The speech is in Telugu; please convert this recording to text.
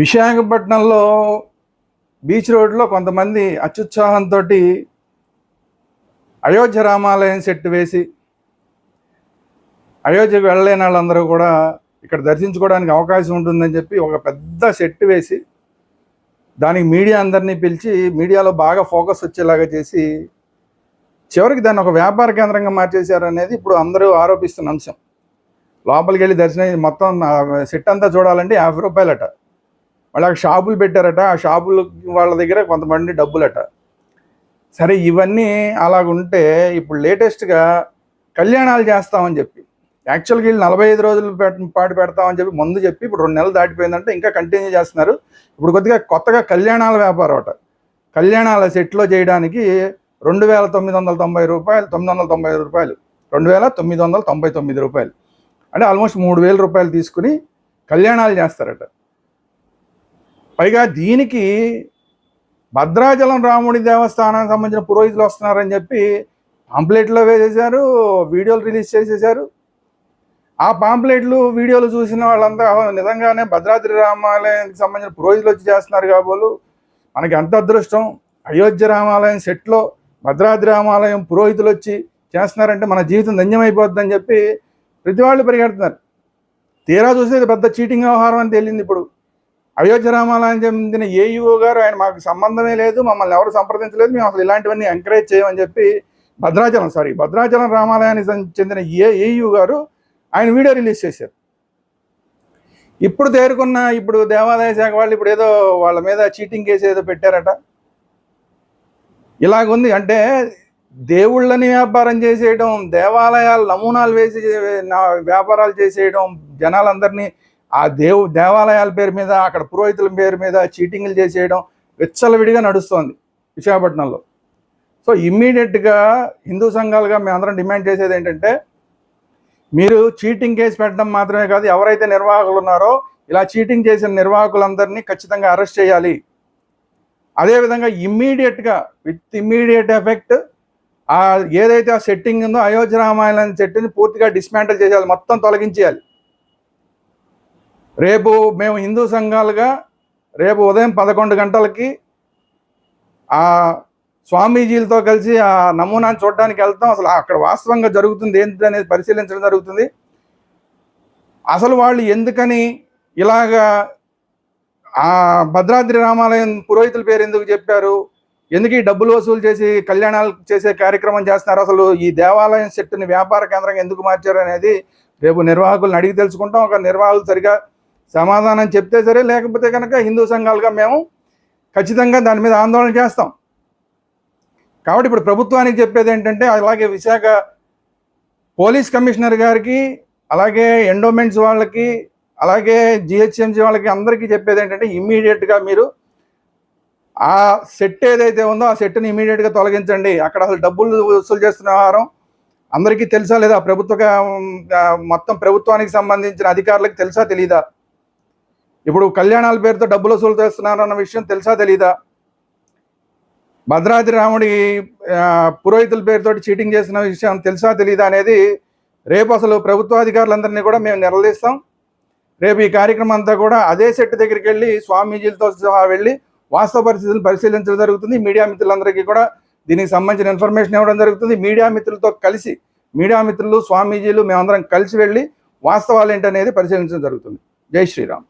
విశాఖపట్నంలో బీచ్ రోడ్లో కొంతమంది అత్యుత్సాహంతో అయోధ్య రామాలయం సెట్ వేసి అయోధ్యకు వెళ్ళలేని వాళ్ళందరూ కూడా ఇక్కడ దర్శించుకోవడానికి అవకాశం ఉంటుందని చెప్పి ఒక పెద్ద సెట్ వేసి దానికి మీడియా అందరినీ పిలిచి మీడియాలో బాగా ఫోకస్ వచ్చేలాగా చేసి చివరికి దాన్ని ఒక వ్యాపార కేంద్రంగా మార్చేశారు అనేది ఇప్పుడు అందరూ ఆరోపిస్తున్న అంశం. లోపలికి వెళ్ళి దర్శనం మొత్తం సెట్ అంతా చూడాలంటే యాభై రూపాయలట. మళ్ళీ షాపులు పెట్టారట. ఆ షాపులు వాళ్ళ దగ్గర కొంతమంది డబ్బులట. సరే ఇవన్నీ అలాగుంటే ఇప్పుడు లేటెస్ట్గా కళ్యాణాలు చేస్తామని చెప్పి యాక్చువల్గా వీళ్ళు నలభై ఐదు రోజులు పాటు పెడతామని చెప్పి ముందు చెప్పి ఇప్పుడు రెండు నెలలు దాటిపోయిందంటే ఇంకా కంటిన్యూ చేస్తున్నారు. ఇప్పుడు కొద్దిగా కొత్తగా కళ్యాణాల వ్యాపారం అట. కళ్యాణాల సెట్లో చేయడానికి రెండు వేల తొమ్మిది వందల తొంభై రూపాయలు తొమ్మిది వందల తొంభై ఐదు రూపాయలు రెండు వేల తొమ్మిది వందల తొంభై తొమ్మిది రూపాయలు. అంటే ఆల్మోస్ట్ మూడు వేల రూపాయలు తీసుకుని కళ్యాణాలు చేస్తారట. పైగా దీనికి భద్రాచలం రాముడి దేవస్థానానికి సంబంధించిన పురోహితులు వస్తున్నారని చెప్పి పాంప్లెట్లో వేసేసారు వీడియోలు రిలీజ్ చేసేసారు ఆ పాంప్లెట్లు వీడియోలు చూసిన వాళ్ళంతా నిజంగానే భద్రాద్రి రామాలయానికి సంబంధించిన పురోహితులు వచ్చి చేస్తున్నారు కాబోలు. మనకి ఎంత అదృష్టం. అయోధ్య రామాలయం సెట్లో భద్రాద్రి రామాలయం పురోహితులు వచ్చి చేస్తున్నారంటే మన జీవితం ధన్యమైపోద్దని చెప్పి ప్రతి వాళ్ళు పరిగెడుతున్నారు. తీరా చూస్తే పెద్ద చీటింగ్ వ్యవహారం అని తేలింది ఇప్పుడు. అయోధ్య రామాలయం చెందిన ఏఈఓ గారు ఆయన మాకు సంబంధమే లేదు మమ్మల్ని ఎవరు సంప్రదించలేదు మేము అసలు ఇలాంటివన్నీ ఎంకరేజ్ చేయమని చెప్పి భద్రాచలం సారీ భద్రాచలం రామాలయానికి చెందిన ఏ ఏయూ గారు ఆయన వీడియో రిలీజ్ చేశారు. ఇప్పుడు తేరుకున్న ఇప్పుడు దేవాదాయ శాఖ వాళ్ళు ఇప్పుడు ఏదో వాళ్ళ మీద చీటింగ్ కేసు ఏదో పెట్టారట. ఇలాగుంది అంటే దేవుళ్ళని వ్యాపారం చేసేయడం దేవాలయాలు నమూనాలు వేసి వ్యాపారాలు చేసేయడం జనాలందరినీ ఆ దేవు దేవాలయాల పేరు మీద అక్కడ పురోహితుల పేరు మీద చీటింగ్లు చేసేయడం విచ్చలవిడిగా నడుస్తోంది విశాఖపట్నంలో. సో ఇమ్మీడియట్గా హిందూ సంఘాలుగా మేమందరం డిమాండ్ చేసేది ఏంటంటే మీరు చీటింగ్ కేసు పెట్టడం మాత్రమే కాదు ఎవరైతే నిర్వాహకులు ఉన్నారో ఇలా చీటింగ్ చేసిన నిర్వాహకులందరినీ ఖచ్చితంగా అరెస్ట్ చేయాలి. అదేవిధంగా ఇమ్మీడియట్గా విత్ ఇమ్మీడియట్ ఎఫెక్ట్ ఆ ఏదైతే ఆ సెట్టింగ్ ఉందో అయోధ్య రామాయణం సెట్టింగ్ పూర్తిగా డిస్మాంటల్ చేయాలి మొత్తం తొలగించేయాలి. రేపు మేము హిందూ సంఘాలుగా రేపు ఉదయం పదకొండు గంటలకి ఆ స్వామీజీలతో కలిసి ఆ నమూనాను చూడడానికి వెళ్తాం. అసలు అక్కడ వాస్తవంగా జరుగుతుంది ఏంటి అనేది పరిశీలించడం జరుగుతుంది. అసలు వాళ్ళు ఎందుకని ఇలాగా ఆ భద్రాద్రి రామాలయం పురోహితుల పేరు ఎందుకు చెప్పారు? ఎందుకు ఈ డబ్బులు వసూలు చేసి కళ్యాణాలు చేసే కార్యక్రమం చేస్తున్నారు? అసలు ఈ దేవాలయం సెట్టుని వ్యాపార కేంద్రంగా ఎందుకు మార్చారు అనేది రేపు నిర్వాహకులను అడిగి తెలుసుకుంటాం. ఒక నిర్వాహకులు సరిగా సమాధానం చెప్తే సరే లేకపోతే కనుక హిందూ సంఘాలుగా మేము ఖచ్చితంగా దాని మీద ఆందోళన చేస్తాం. కాబట్టి ఇప్పుడు ప్రభుత్వానికి చెప్పేది ఏంటంటే అలాగే విశాఖ పోలీస్ కమిషనర్ గారికి అలాగే ఎండోమెంట్స్ వాళ్ళకి అలాగే జిహెచ్ఎంసీ వాళ్ళకి అందరికీ చెప్పేది ఏంటంటే ఇమ్మీడియట్గా మీరు ఆ సెట్ ఏదైతే ఉందో ఆ సెట్ని ఇమీడియట్గా తొలగించండి. అక్కడ అసలు డబ్బులు వసూలు చేస్తున్న వ్యవహారం అందరికీ తెలుసా లేదా? ప్రభుత్వ మొత్తం ప్రభుత్వానికి సంబంధించిన అధికారులకు తెలుసా తెలీదా? ఇప్పుడు కళ్యాణాల పేరుతో డబ్బులు వసూలు చేస్తున్నారు అన్న విషయం తెలుసా తెలీదా? భద్రాద్రి రాముడి పురోహితుల పేరుతో చీటింగ్ చేసిన విషయం తెలుసా తెలీదా అనేది రేపు అసలు ప్రభుత్వాధికారులందరినీ కూడా మేము నిలదీస్తాం. రేపు ఈ కార్యక్రమం అంతా కూడా అదే సెట్ దగ్గరికి వెళ్ళి స్వామీజీలతో సహా వెళ్ళి వాస్తవ పరిస్థితులు పరిశీలించడం జరుగుతుంది. మీడియా మిత్రులందరికీ కూడా దీనికి సంబంధించిన ఇన్ఫర్మేషన్ ఇవ్వడం జరుగుతుంది. మీడియా మిత్రులతో కలిసి మీడియా మిత్రులు స్వామీజీలు మేమందరం కలిసి వెళ్ళి వాస్తవాలు ఏంటనేది పరిశీలించడం జరుగుతుంది. జై శ్రీరామ్.